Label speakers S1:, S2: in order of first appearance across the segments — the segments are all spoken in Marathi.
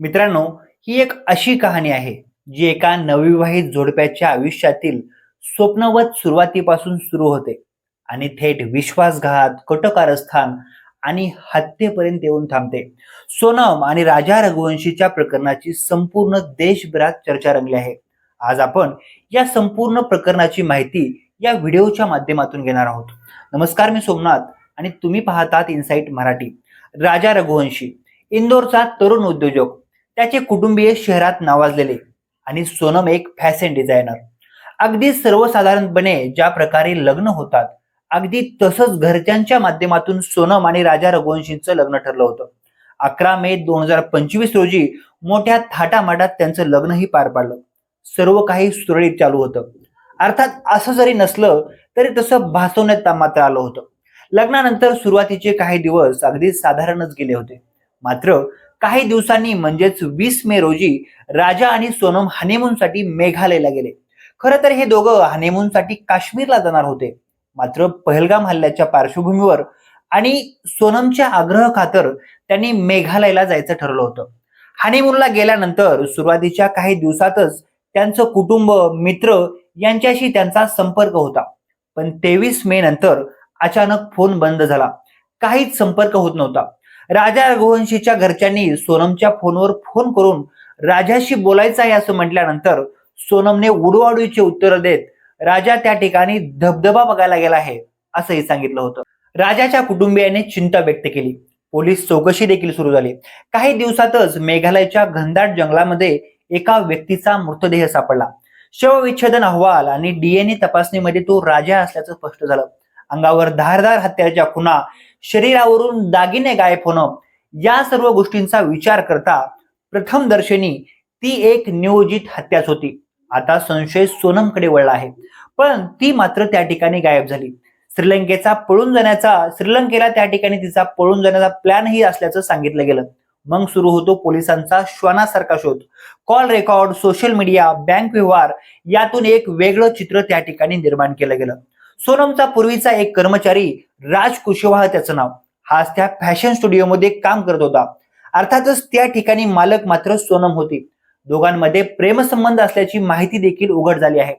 S1: मित्रांनो ही एक अशी कहाणी आहे जी एका नवविवाहित जोडप्याच्या आयुष्यातील स्वप्नवत सुरुवातीपासून सुरू होते आणि थेट विश्वासघात कटकारस्थान आणि हत्येपर्यंत येऊन थांबते. सोनम आणि राजा रघुवंशीच्या प्रकरणाची संपूर्ण देशभरात चर्चा रंगली आहे. आज आपण या संपूर्ण प्रकरणाची माहिती या व्हिडिओच्या माध्यमातून घेणार आहोत. नमस्कार मी सोमनाथ आणि तुम्ही पाहतात इनसाईट मराठी. राजा रघुवंशी इंदोरचा तरुण उद्योजक त्याचे कुटुंबीय शहरात नावाजलेले आणि सोनम एक फॅशन डिझायनर अगदी सर्वसाधारणपणे ज्या प्रकारे लग्न होतात अगदी तसंच घरच्यांच्या माध्यमातून सोनम आणि राजा रघुवंशींचं लग्न ठरलं होतं. अकरा मे दोन हजार पंचवीस रोजी मोठ्या थाटामाटात त्यांचं लग्नही पार पाडलं. सर्व काही सुरळीत चालू होतं. अर्थात असं जरी नसलं तरी तसं भासवण्यात मात्र आलं होतं. लग्नानंतर सुरुवातीचे काही दिवस अगदी साधारणच गेले होते. मात्र काही दिवसांनी म्हणजेच वीस मे रोजी राजा आणि सोनम हनीमूनसाठी मेघालयला गेले. खरं तर हे दोघं हनीमूनसाठी काश्मीरला जाणार होते. मात्र पहलगाम हल्ल्याच्या पार्श्वभूमीवर आणि सोनमच्या आग्रह खातर त्यांनी मेघालयला जायचं ठरलं होतं. हनीमूनला गेल्यानंतर सुरुवातीच्या काही दिवसातच त्यांचं कुटुंब मित्र यांच्याशी त्यांचा संपर्क होता. पण तेवीस मे नंतर अचानक फोन बंद झाला. काहीच संपर्क होत नव्हता. राजा रघुवंशीच्या घरच्यांनी सोनमच्या फोनवर फोन करून राजाशी बोलायचं आहे असं म्हटल्यानंतर सोनमने उडवाडूचे उत्तर देत राजा त्या ठिकाणी धबधबा बघायला गेला आहे असंही सांगितलं होतं. राजाच्या कुटुंबियाने चिंता व्यक्त केली. पोलीस चौकशी देखील सुरू झाली. काही दिवसातच मेघालयच्या घनदाट जंगलामध्ये एका व्यक्तीचा मृतदेह सापडला. शवविच्छेदन अहवाल आणि डीएनए तपासणीमध्ये तो राजा असल्याचं स्पष्ट झालं. अंगावर धारदार हत्याच्या खुणा शरीरावरून दागिने गायब होणं या सर्व गोष्टींचा विचार करता प्रथम दर्शनी ती एक नियोजित हत्याच होती. आता संशय सोनमकडे वळला आहे. पण ती मात्र त्या ठिकाणी गायब झाली. श्रीलंकेचा पळून जाण्याचा श्रीलंकेला त्या ठिकाणी तिचा पळून जाण्याचा प्लॅनही असल्याचं सांगितलं गेलं. मग सुरू होतो पोलिसांचा श्वानासारखा शोध. Call record social media bank व्यवहार यातून एक वेगळं चित्र त्या ठिकाणी निर्माण केलं गेलं. सोनमचा पूर्वीचा एक कर्मचारी राज कुशवाह त्याचं नाव. हाच त्या फॅशन स्टुडिओमध्ये काम करत होता. अर्थातच त्या ठिकाणी मालक मात्र सोनम होती. दोघांमध्ये प्रेमसंबंध असल्याची माहिती देखील उघड झाली आहे.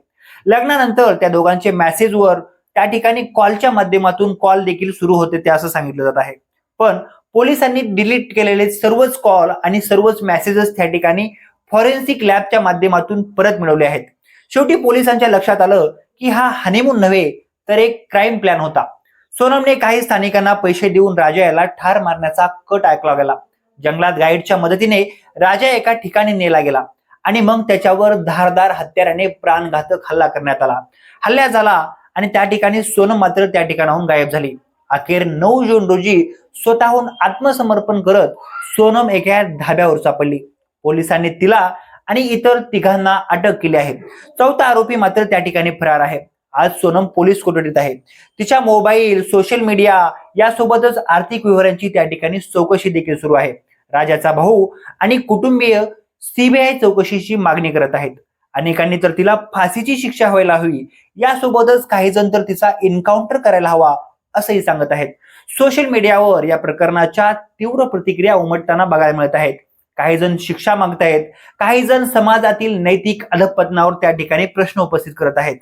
S1: लग्नानंतर त्या दोघांचे मेसेजवर त्या ठिकाणी कॉलच्या माध्यमातून कॉल देखील सुरू होते ते असं सांगितलं जात आहे. पण पोलिसांनी डिलीट केलेले सर्वच कॉल आणि सर्वच मेसेजेस त्या ठिकाणी फॉरेन्सिक लॅबच्या माध्यमातून परत मिळवले आहेत. शेवटी पोलिसांच्या लक्षात आलं की हा हनीमून नव्हे तर एक क्राईम प्लॅन होता. सोनमने काही स्थानिकांना पैसे देऊन राजा याला ठार मारण्याचा कट ऐकला गेला. जंगलात गाईडच्या मदतीने राजा एका ठिकाणी नेला गेला आणि मग त्याच्यावर धारदार हत्याराने प्राणघातक हल्ला करण्यात आला. हल्ला झाला आणि त्या ठिकाणी सोनम मात्र त्या ठिकाणाहून गायब झाली. अखेर नऊ जून रोजी स्वतःहून आत्मसमर्पण करत सोनम एका धाब्यावर सापडली. पोलिसांनी तिला आणि इतर तिघांना अटक केली आहे. चौथा आरोपी मात्र त्या ठिकाणी फरार आहे. आज सोनम पोलीस कोठडीत आहे. तिच्या मोबाईल सोशल मीडिया यासोबतच आर्थिक व्यवहारांची त्या ठिकाणी चौकशी देखील सुरू आहे. राजाचा भाऊ आणि कुटुंबीय सीबीआय चौकशीची मागणी करत आहेत. अनेकांनी तर तिला फाशीची शिक्षा व्हायला हवी. यासोबतच काही जण तर तिचा एन्काउंटर करायला हवा असंही सांगत आहेत. सोशल मीडियावर या प्रकरणाच्या तीव्र प्रतिक्रिया उमटताना बघायला मिळत आहेत. काही जण शिक्षा मागतायत. काही जण समाजातील नैतिक अधपतनावर त्या ठिकाणी प्रश्न उपस्थित करत आहेत.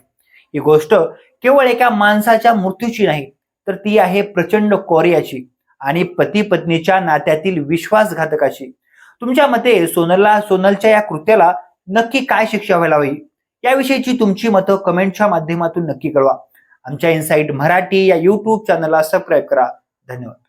S1: ही गोष्ट केवळ एका माणसाच्या मृत्यूची नाही तर ती आहे प्रचंड कोर्याची आणि पती पत्नीच्या नात्यातील विश्वासघातकाची. तुमच्या मते सोनलला सोनलच्या या कृत्याला नक्की काय शिक्षा व्हायला हवी? याविषयीची तुमची मतं कमेंटच्या माध्यमातून नक्की कळवा. आमच्या इनसाईट मराठी या युट्यूब चॅनलला सबस्क्राईब करा. धन्यवाद.